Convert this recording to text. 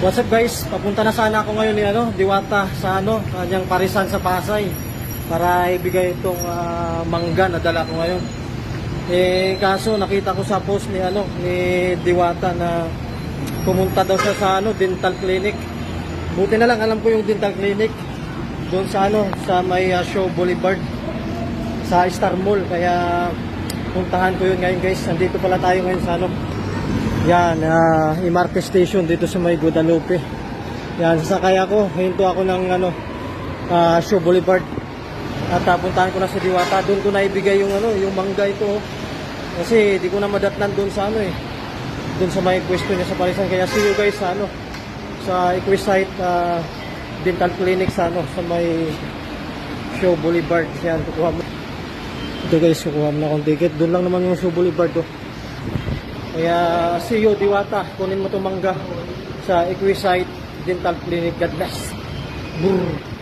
What's up guys? Papunta na sana ako ngayon ni ano, Diwata sa ano, kanyang parisan sa Pasay para ibigay itong ah, mangga na dala ko ngayon. Eh kaso nakita ko sa post ni ano ni Diwata na pumunta daw siya sa ano dental clinic. Buti na lang alam ko yung dental clinic doon sa ano sa may ah, Show Boulevard sa Star Mall kaya puntahan ko yun ngayon guys. Nandito pala tayo ngayon sa ano yan, uh, Imarte Station dito sa may Guadalupe. Yan, sasakay ako. Hinto ako ng ano, ah, Show Boulevard. At uh, ko na sa Diwata. Doon ko na ibigay yung ano, yung mangga ito. oh. Kasi di ko na madatnan doon sa ano eh. Doon sa may pwesto niya sa Parisan. Kaya see you guys sa ano, sa Equisite ah, Dental Clinic sa ano, sa may Show Boulevard. Yan, kukuha mo. Ito guys, kukuha mo na akong ticket. Doon lang naman yung Show Boulevard oh. Kaya see you Diwata, kunin mo itong mangga sa Equisite Dental Clinic. God bless. Brr.